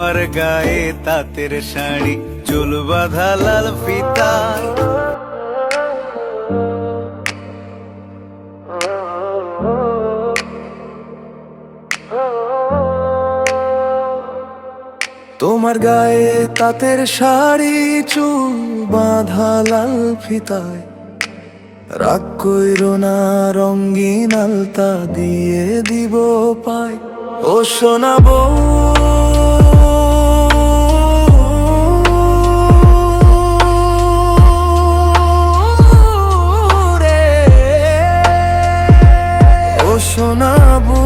তোমার গায়ে তাঁতের শাড়ি, চুল বাঁধা লাল ফিতায় তোমার গায়ে তাঁতের শাড়ি, চুল বাঁধা লাল ফিতায়। রাগ কইরো না রঙ্গিন আলতা দিয়ে দিব পায়। ও শোনাবো শোনাবো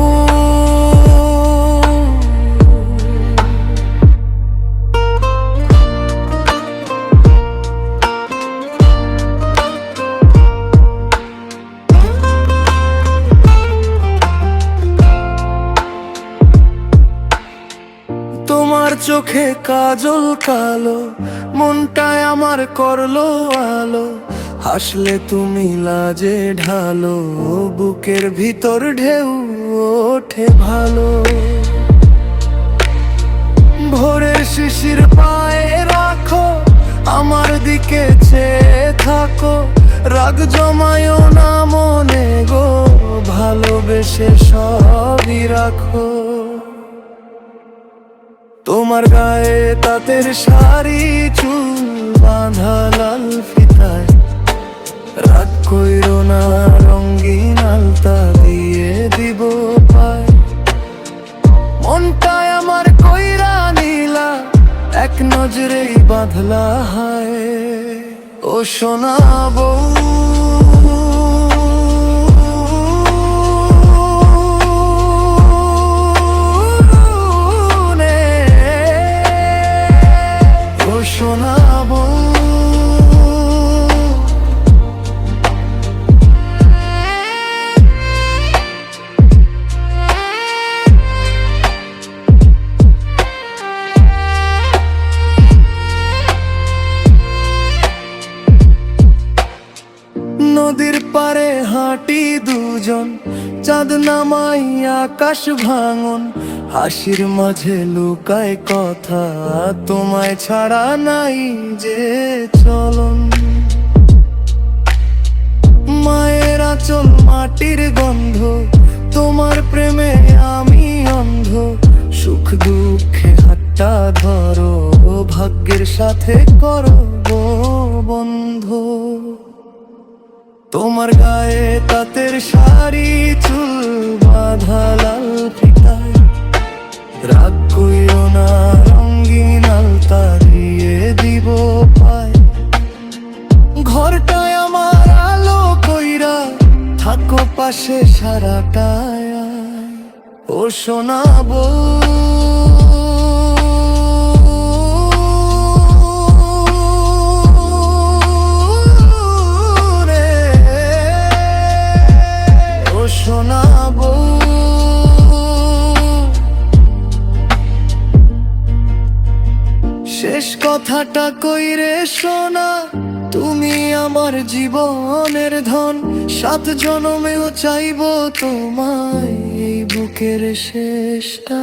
তোমার চোখে কাজল কালো মনটায় আমার করল আলো। হাসলে তুমি লাজে ঢালো, বুকের ভিতর ঢেউ ওঠে ভালো। ভোরের শিশির পায়ে রাখো, আমার দিকে চেয়ে থাকো। রাগ জমায়ও না মনে গো, ভালোবেসে সবই রাখো। তোমার গায়ে তাঁতের শাড়ি, চুল বাঁধা লাল কইরো না রঙ্গিন আলতা দিয়ে দিব পায়। মনটায় আমার কইরা নীলা, এক নজরেই বাঁধলা হায়। ও সোনা ও নদীর পারে হাঁটি দুজন। চাঁদ নামাই আকাশ ভাঙন। হাসির মাঝে লুকায় কথা তোমায় ছাড়া নাই যে চলন। মায়ের আচল মাটির গন্ধ, তোমার প্রেমে আমি অন্ধ। সুখ দুঃখে হাতটা ধরো, ভাগ্যের সাথে করো বন্ধ। তোমার গায়ে তাঁতের শাড়ি, চুল বাঁধা লাল ফিতায়। রাগ কইও না রঙ্গিন আলতা দিয়ে দিব পায়। ঘরটায় আমার আলো কইরা থাকো পাশে সারাটায়। ও শোনাবো শোনাবো। শেষ কথাটা কইরে শোনা তুমি আমার জীবনের ধন। সাত জনমেও চাইব তোমায় এই বুকের শেষটা।